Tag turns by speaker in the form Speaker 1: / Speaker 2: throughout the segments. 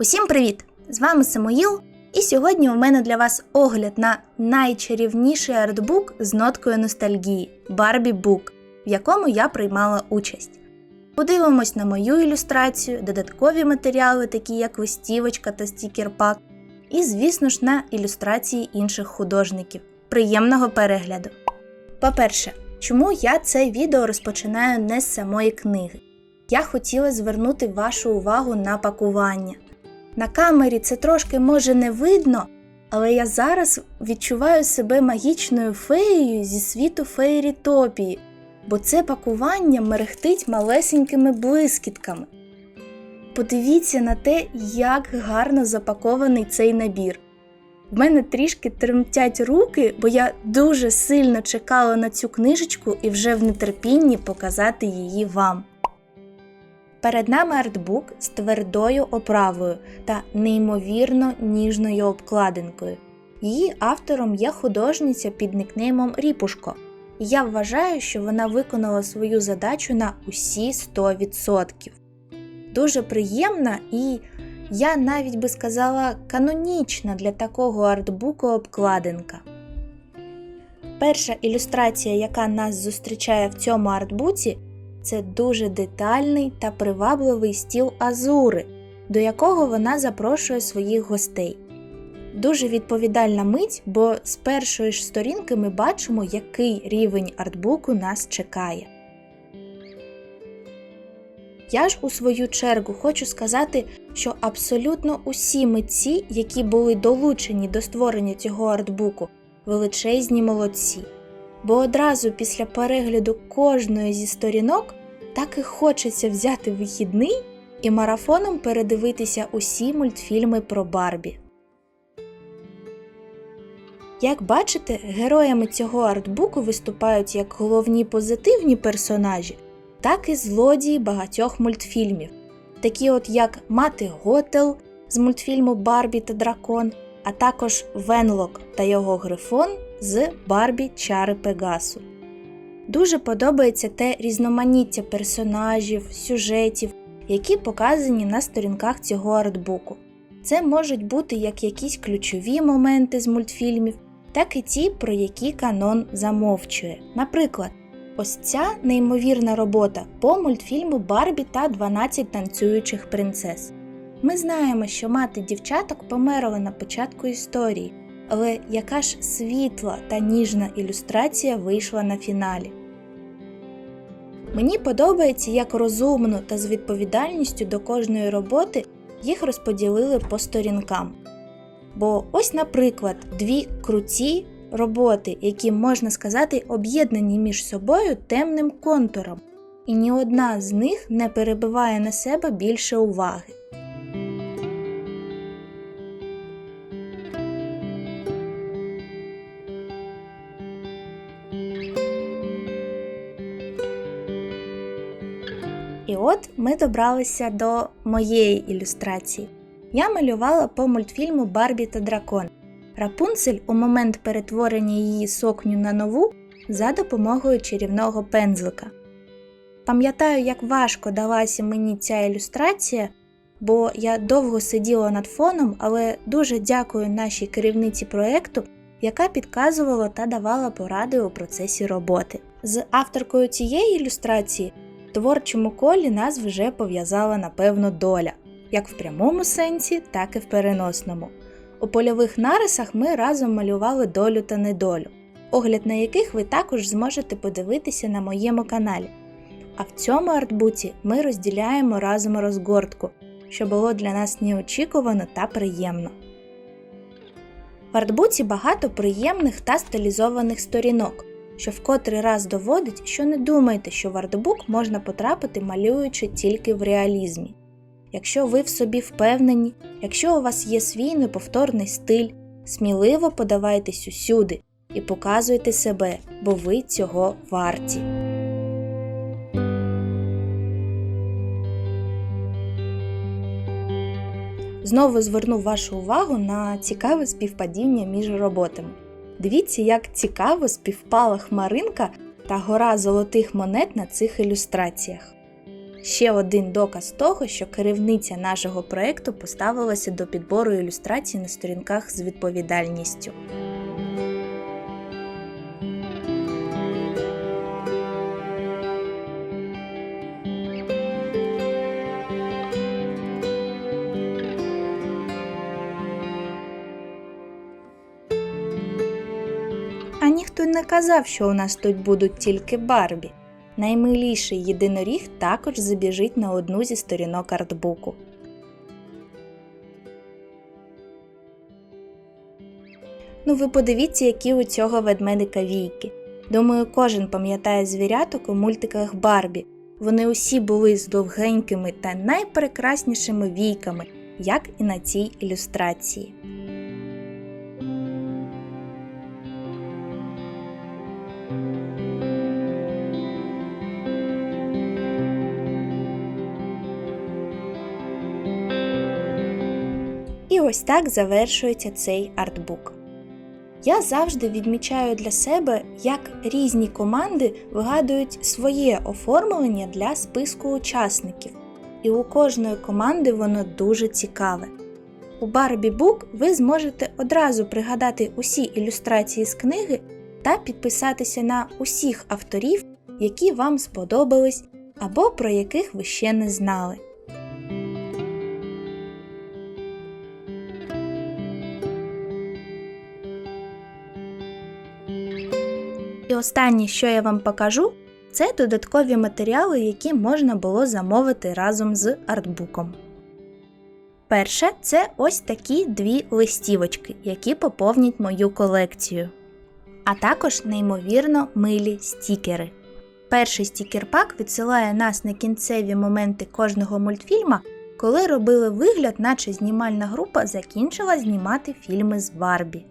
Speaker 1: Усім привіт! З вами Самоїл, і сьогодні у мене для вас огляд на найчарівніший артбук з ноткою ностальгії Barbie Book, в якому я приймала участь. Подивимось на мою ілюстрацію, додаткові матеріали, такі як листівочка та стікер-пак, і, звісно ж, на ілюстрації інших художників. Приємного перегляду! По-перше, чому я це відео розпочинаю не з самої книги? Я хотіла звернути вашу увагу на пакування. На камері це трошки може не видно, але я зараз відчуваю себе магічною феєю зі світу феєрітопії, бо це пакування мерехтить малесенькими блискітками. Подивіться на те, як гарно запакований цей набір. В мене трішки тремтять руки, бо я дуже сильно чекала на цю книжечку і вже в нетерпінні показати її вам. Перед нами артбук з твердою оправою та неймовірно ніжною обкладинкою. Її автором є художниця під никнеймом Ріпушко. І я вважаю, що вона виконала свою задачу на усі 100%. Дуже приємна і, я навіть би сказала, канонічна для такого артбуку обкладинка. Перша ілюстрація, яка нас зустрічає в цьому артбуці, це дуже детальний та привабливий стіл Азури, до якого вона запрошує своїх гостей. Дуже відповідальна мить, бо з першої ж сторінки ми бачимо, який рівень артбуку нас чекає. Я ж у свою чергу хочу сказати, що абсолютно усі митці, які були долучені до створення цього артбуку, величезні молодці. Бо одразу після перегляду кожної зі сторінок так і хочеться взяти вихідний і марафоном передивитися усі мультфільми про Барбі. Як бачите, героями цього артбуку виступають як головні позитивні персонажі, так і злодії багатьох мультфільмів, такі от як Мати Готел з мультфільму Барбі та Дракон, а також Венлок та його грифон з Барбі Чари Пегасу. Дуже подобається те різноманіття персонажів, сюжетів, які показані на сторінках цього артбуку. Це можуть бути як якісь ключові моменти з мультфільмів, так і ті, про які канон замовчує. Наприклад, ось ця неймовірна робота по мультфільму Барбі та 12 танцюючих принцес. Ми знаємо, що мати дівчаток померла на початку історії, але яка ж світла та ніжна ілюстрація вийшла на фіналі. Мені подобається, як розумно та з відповідальністю до кожної роботи їх розподілили по сторінкам. Бо ось, наприклад, дві круті роботи, які, можна сказати, об'єднані між собою темним контуром, і ні одна з них не перебиває на себе більше уваги. От ми добралися до моєї ілюстрації. Я малювала по мультфільму Барбі та Дракон. Рапунцель у момент перетворення її сокню на нову за допомогою чарівного пензлика. Пам'ятаю, як важко далася мені ця ілюстрація, бо я довго сиділа над фоном, але дуже дякую нашій керівниці проєкту, яка підказувала та давала поради у процесі роботи. З авторкою цієї ілюстрації творчому колі нас вже пов'язала напевно доля, як в прямому сенсі, так і в переносному. У польових нарисах ми разом малювали долю та недолю, огляд на яких ви також зможете подивитися на моєму каналі. А в цьому артбуці ми розділяємо разом розгортку, що було для нас неочікувано та приємно. В артбуці багато приємних та стилізованих сторінок що в котрий раз доводить, що не думайте, що в артбук можна потрапити, малюючи тільки в реалізмі. Якщо ви в собі впевнені, якщо у вас є свій неповторний стиль, сміливо подавайтесь усюди і показуйте себе, бо ви цього варті. Знову зверну вашу увагу на цікаве співпадіння між роботами. Дивіться, як цікаво співпала хмаринка та гора золотих монет на цих ілюстраціях. Ще один доказ того, що керівниця нашого проекту поставилася до підбору ілюстрацій на сторінках з відповідальністю. Ніхто не казав, що у нас тут будуть тільки Барбі. Наймиліший єдиноріг також забіжить на одну зі сторінок артбуку. Ну ви подивіться, які у цього ведмедика війки. Думаю, кожен пам'ятає звіряток у мультиках Барбі. Вони усі були з довгенькими та найпрекраснішими війками, як і на цій ілюстрації. І ось так завершується цей артбук. Я завжди відмічаю для себе, як різні команди вигадують своє оформлення для списку учасників, і у кожної команди воно дуже цікаве. У Barbie Book ви зможете одразу пригадати усі ілюстрації з книги та підписатися на усіх авторів, які вам сподобались або про яких ви ще не знали. І останнє, що я вам покажу, це додаткові матеріали, які можна було замовити разом з артбуком. Перше це ось такі дві листівочки, які поповнять мою колекцію. А також неймовірно милі стікери. Перший стікер-пак відсилає нас на кінцеві моменти кожного мультфільма, коли робили вигляд, наче знімальна група закінчила знімати фільми з Барбі.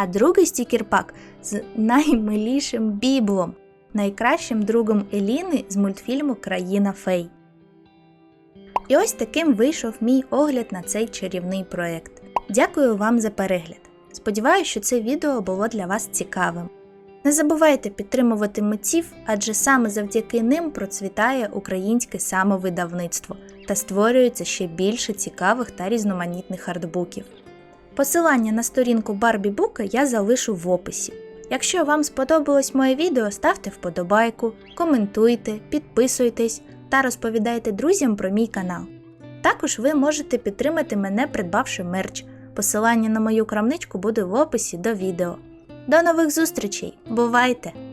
Speaker 1: А другий стікер-пак з наймилішим біблом, найкращим другом Еліни з мультфільму Країна Фей. І ось таким вийшов мій огляд на цей чарівний проект. Дякую вам за перегляд. Сподіваюся, що це відео було для вас цікавим. Не забувайте підтримувати митців, адже саме завдяки ним процвітає українське самовидавництво та створюється ще більше цікавих та різноманітних артбуків. Посилання на сторінку Барбі Буки я залишу в описі. Якщо вам сподобалось моє відео, ставте вподобайку, коментуйте, підписуйтесь та розповідайте друзям про мій канал. Також ви можете підтримати мене, придбавши мерч. Посилання на мою крамничку буде в описі до відео. До нових зустрічей! Бувайте!